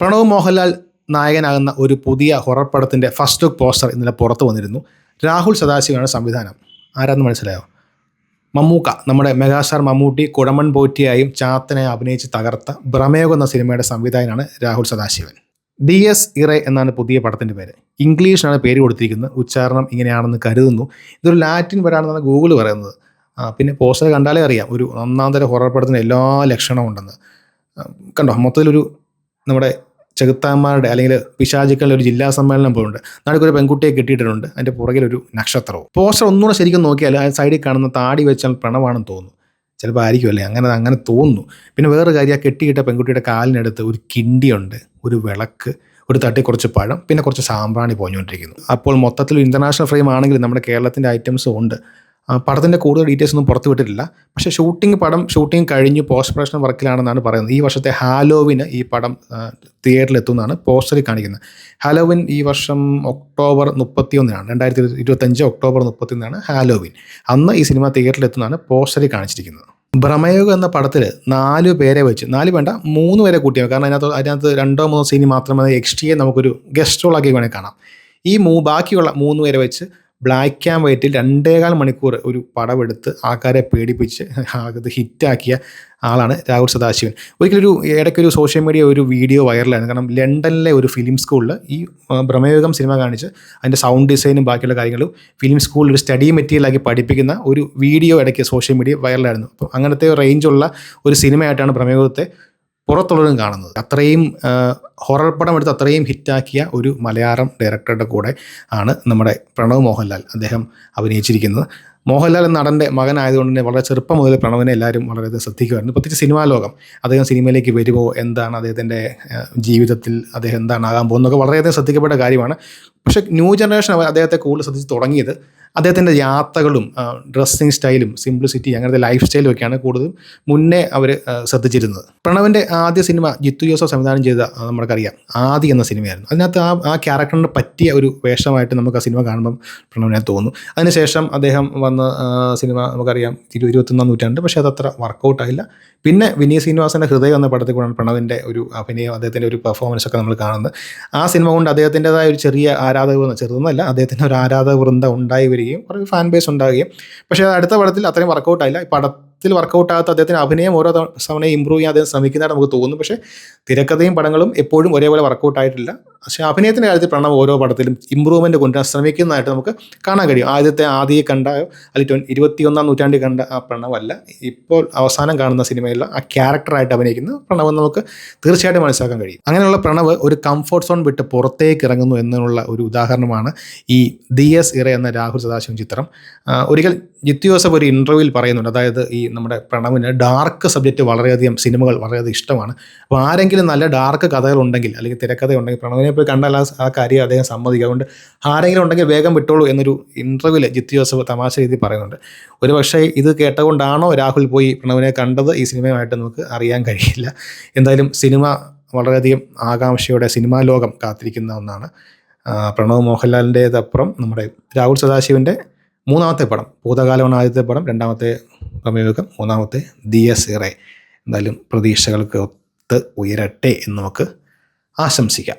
പ്രണവ് മോഹൻലാൽ നായകനാകുന്ന ഒരു പുതിയ ഹൊറർ പടത്തിന്റെ ഫസ്റ്റ് ലുക്ക് പോസ്റ്റർ ഇന്നലെ പുറത്തു വന്നിരുന്നു. രാഹുൽ സദാശിവാണ് സംവിധാനം. ആരാന്ന് മനസ്സിലായോ? മമ്മൂക്ക നമ്മുടെ മെഗാസ്റ്റാർ മമ്മൂട്ടി കുഴമൺ പോറ്റിയായും ചാത്തനെ അഭിനയിച്ച് തകർത്ത ഭ്രമയോഗം എന്ന സിനിമയുടെ സംവിധായകനാണ് Rahul Sadasivan. Dies Irae എന്നാണ് പുതിയ പടത്തിന്റെ പേര്. ഇംഗ്ലീഷിനാണ് പേര് കൊടുത്തിരിക്കുന്നത്. ഉച്ചാരണം ഇങ്ങനെയാണെന്ന് കരുതുന്നു. ഇതൊരു ലാറ്റിൻ വരാണെന്നാണ് ഗൂഗിൾ പറയുന്നത്. പിന്നെ പോസ്റ്റർ കണ്ടാലേ അറിയാം. ഒരു ഒന്നാം തരം ഹൊറർ പടത്തിന് എല്ലാ ലക്ഷണവും ഉണ്ടെന്ന്. കണ്ടോ? മൊത്തത്തിലൊരു നമ്മുടെ ചെകുത്താന്മാരുടെ അല്ലെങ്കിൽ പിശാചുക്കളുടെ ഒരു ജില്ലാ സമ്മേളനം പോലുണ്ട്. ഒരു പെൺകുട്ടിയെ കെട്ടിയിട്ടുണ്ട് അതിന്റെ പുറകിൽ ഒരു നക്ഷത്രവും. പോസ്റ്റർ ഒന്നുകൂടെ ശരിക്കും നോക്കിയാൽ ആ സൈഡിൽ കാണുന്ന താടി വെച്ചാൽ പ്രണവാണെന്ന് തോന്നുന്നു. ചിലപ്പോൾ ആയിരിക്കുമല്ലേ അങ്ങനെ അങ്ങനെ തോന്നുന്നു. പിന്നെ വേറൊരു കാര്യം ആ കെട്ടിയിട്ട പെൺകുട്ടിയുടെ കാലിനടുത്ത് ഒരു കിണ്ടിയുണ്ട്. ഒരു വിളക്ക് ഒരു തട്ടി കുറച്ച് പഴം പിന്നെ കുറച്ച് സാമ്പ്രാണി പോഞ്ഞുകൊണ്ടിരിക്കുന്നു. അപ്പോൾ മൊത്തത്തിൽ ഇന്റർനാഷണൽ ഫ്രെയിം ആണെങ്കിലും നമ്മുടെ കേരളത്തിന്റെ ഐറ്റംസും ഉണ്ട്. പടത്തിന്റെ കൂടുതൽ ഡീറ്റെയിൽസ് ഒന്നും പുറത്തു വിട്ടിട്ടില്ല. പക്ഷേ ഷൂട്ടിംഗ് പടം ഷൂട്ടിംഗ് കഴിഞ്ഞ് പോസ്റ്റ് പ്രൊഡക്ഷൻ വർക്കിലാണെന്നാണ് പറയുന്നത്. ഈ വർഷത്തെ ഹാലോവിന് ഈ പടം തിയേറ്ററിൽ എത്തുമെന്നാണ് പോസ്റ്ററിൽ കാണിക്കുന്നത്. ഹാലോവിൻ ഈ വർഷം ഒക്ടോബർ മുപ്പത്തി ഒന്നിനാണ് രണ്ടായിരത്തി ഇരുപത്തഞ്ച് ഒക്ടോബർ മുപ്പത്തി ഒന്നാണ് ഹാലോവിൻ. അന്ന് ഈ സിനിമ തിയേറ്ററിൽ എത്തുന്നതാണ് പോസ്റ്ററിൽ കാണിച്ചിരിക്കുന്നത്. ഭ്രമയോഗം എന്ന പടത്തിൽ നാല് പേരെ വെച്ച് നാല് വേണ്ട മൂന്ന് പേരെ കൂട്ടിയാൽ കാരണം അതിനകത്ത് അതിനകത്ത് രണ്ടോ മൂന്നോ സീനി മാത്രമേ എക്സ്ട്രിയെ നമുക്കൊരു ഗസ്റ്റ് റോളാക്കി വേണമെങ്കിൽ കാണാം. ഈ മൂ ബാക്കിയുള്ള മൂന്ന് പേരെ വെച്ച് ബ്ലാക്ക് ആൻഡ് വൈറ്റിൽ രണ്ടേകാൽ മണിക്കൂർ ഒരു പടമെടുത്ത് ആൾക്കാരെ പേടിപ്പിച്ച് അത് ഹിറ്റാക്കിയ ആളാണ് രാഹുൽ സദാശിവൻ. ഒരിക്കലൊരു ഇടയ്ക്കൊരു സോഷ്യൽ മീഡിയ ഒരു വീഡിയോ വൈറലായിരുന്നു കാരണം ലണ്ടനിലെ ഒരു ഫിലിം സ്കൂളിൽ ഈ ഭ്രമയോഗം സിനിമ കാണിച്ച് അതിന്റെ സൗണ്ട് ഡിസൈനും ബാക്കിയുള്ള കാര്യങ്ങളും ഫിലിം സ്കൂളിൽ ഒരു സ്റ്റഡി മെറ്റീരിയലാക്കി പഠിപ്പിക്കുന്ന ഒരു വീഡിയോ ഇടയ്ക്ക് സോഷ്യൽ മീഡിയ വൈറലായിരുന്നു അപ്പോൾ അങ്ങനത്തെ റേഞ്ചുള്ള ഒരു സിനിമയായിട്ടാണ് ഭ്രമയുഗത്തെ പുറത്തുള്ളവരും കാണുന്നത്. അത്രയും ഹൊറർ പടം എടുത്ത് അത്രയും ഹിറ്റാക്കിയ ഒരു മലയാളം ഡയറക്ടറുടെ കൂടെ ആണ് നമ്മുടെ പ്രണവ് മോഹൻലാൽ അദ്ദേഹം അഭിനയിച്ചിരിക്കുന്നത്. മോഹൻലാൽ എന്ന നടന്റെ മകനായതുകൊണ്ട് തന്നെ വളരെ ചെറുപ്പം മുതൽ പ്രണവിനെ എല്ലാവരും വളരെയധികം ശ്രദ്ധിക്കുമായിരുന്നു. പ്രത്യേകിച്ച് സിനിമാ ലോകം. അദ്ദേഹം സിനിമയിലേക്ക് വരുമോ? എന്താണ് അദ്ദേഹത്തിന്റെ ജീവിതത്തിൽ അദ്ദേഹം എന്താണ് ആകാൻ പോകുന്നതൊക്കെ വളരെയധികം ശ്രദ്ധിക്കപ്പെട്ട കാര്യമാണ്. പക്ഷേ ന്യൂ ജനറേഷൻ അദ്ദേഹത്തെ കൂടുതൽ ശ്രദ്ധിച്ച് തുടങ്ങിയത് അദ്ദേഹത്തിന്റെ യാത്രകളും ഡ്രസ്സിങ് സ്റ്റൈലും സിംപ്ലിസിറ്റി അങ്ങനത്തെ ലൈഫ് സ്റ്റൈലും ഒക്കെയാണ് കൂടുതലും മുന്നേ അവർ ശ്രദ്ധിച്ചിരുന്നത്. പ്രണവിന്റെ ആദ്യ സിനിമ ജിത്തു ജോസഫ് സംവിധാനം ചെയ്ത നമുക്കറിയാം ആദി എന്ന സിനിമയായിരുന്നു. അതിനകത്ത് ആ ആ ക്യാരക്ടറിന് പറ്റിയ ഒരു വേഷമായിട്ട് നമുക്ക് ആ സിനിമ കാണുമ്പം പ്രണവിനെ തോന്നുന്നു അതിനുശേഷം അദ്ദേഹം വന്ന സിനിമ നമുക്കറിയാം ഇരു ഇരുപത്തൊന്നാം നൂറ്റാണ്ട് പക്ഷേ അതത്ര വർക്കൗട്ട് ആയില്ല പിന്നെ വിനീത് ശ്രീനിവാസന്റെ ഹൃദയം എന്ന പടത്തിൽ കൂടാണ് പ്രണവിന്റെ ഒരു അഭിനയം അദ്ദേഹത്തിന്റെ ഒരു പെർഫോമൻസ് ഒക്കെ നമ്മൾ കാണുന്നത്. ആ സിനിമ കൊണ്ട് അദ്ദേഹത്തിന്റെതായ ഒരു ചെറിയ ആരാധക ചെറുതെന്നല്ല അദ്ദേഹത്തിന് ഒരു ആരാധക വൃന്ദം ഉണ്ടായി വരികയും കുറേ ഫാൻ ബേസ് ഉണ്ടാകുകയും. പക്ഷേ അടുത്ത പടത്തിൽ അത്രയും വർക്കൗട്ടായില്ല ആയില്ല. ഈ പടത്തിൽ വർക്കൗട്ട് ആകാത്ത അദ്ദേഹത്തിന് അഭിനയം ഓരോ സമയം ഇമ്പ്രൂവ് ചെയ്യാൻ അദ്ദേഹം ശ്രമിക്കുന്നതായിട്ട് നമുക്ക് തോന്നുന്നു. പക്ഷേ തിരക്കഥയും പടങ്ങളും എപ്പോഴും ഒരേപോലെ വർക്കൗട്ട് ആയിട്ടില്ല. പക്ഷേ അഭിനയത്തിന്റെ കാര്യത്തിൽ പ്രണവ് ഓരോ പടത്തിലും ഇമ്പ്രൂവ്മെന്റ് കൊണ്ടുവരാൻ ശ്രമിക്കുന്നതായിട്ട് നമുക്ക് കാണാൻ കഴിയും. ആദ്യത്തെ ആദ്യം കണ്ട അല്ലെങ്കിൽ ട്വൻ- ഇരുപത്തിയൊന്നാം നൂറ്റാണ്ടിൽ കണ്ട ആ പ്രണവല്ല. ഇപ്പോൾ അവസാനം കാണുന്ന സിനിമയിലുള്ള ആ ക്യാരക്ടറായിട്ട് അഭിനയിക്കുന്ന പ്രണവ് നമുക്ക് തീർച്ചയായിട്ടും മനസ്സിലാക്കാൻ കഴിയും. അങ്ങനെയുള്ള പ്രണവ് ഒരു കംഫർട്ട് സോൺ വിട്ട് പുറത്തേക്ക് ഇറങ്ങുന്നു എന്നുള്ള ഒരു ഉദാഹരണമാണ് ഈ ഡി എസ് ഇറ എന്ന രാഹുൽ സദാശിവം ചിത്രം. ഒരിക്കൽ ജിത്തു ജോസഫ് ഒരു ഇന്റർവ്യൂവിൽ പറയുന്നുണ്ട്. അതായത് ഈ നമ്മുടെ പ്രണവിന് ഡാർക്ക് സബ്ജക്റ്റ് വളരെയധികം സിനിമകൾ വളരെയധികം ഇഷ്ടമാണ്. അപ്പോൾ ആരെങ്കിലും നല്ല ഡാർക്ക് കഥകൾ ഉണ്ടെങ്കിൽ അല്ലെങ്കിൽ തിരക്കഥ ഉണ്ടെങ്കിൽ പ്രണവിനെ പോയി കണ്ടാൽ ആ കാര്യം അദ്ദേഹം സമ്മതിക്കും. അതുകൊണ്ട് ആരെങ്കിലും ഉണ്ടെങ്കിൽ വേഗം വിട്ടോളൂ എന്നൊരു ഇന്റർവ്യൂവിൽ ജിത്തു ജോസഫ് തമാശ രീതിയിൽ പറയുന്നുണ്ട്. ഒരു പക്ഷേ ഇത് കേട്ടുകൊണ്ടാണോ രാഹുൽ പോയി പ്രണവിനെ കണ്ടത്? ഈ സിനിമയുമായിട്ട് നമുക്ക് അറിയാൻ കഴിയില്ല. എന്തായാലും സിനിമ വളരെയധികം ആകാംക്ഷയോടെ സിനിമാ ലോകം കാത്തിരിക്കുന്ന ഒന്നാണ്. പ്രണവ് മോഹൻലാലിന്റേതപ്പുറം നമ്മുടെ രാഹുൽ സദാശിവന്റെ മൂന്നാമത്തെ പടം ഭൂതകാലമാണ് ആദ്യത്തെ പടം രണ്ടാമത്തെ പ്രമേയുഗം മൂന്നാമത്തെ ദിയ എസ് ഇറെ എന്തായാലും പ്രതീക്ഷകൾക്ക് ഒത്ത് ഉയരട്ടെ എന്ന് നമുക്ക് ആശംസിക്കാം.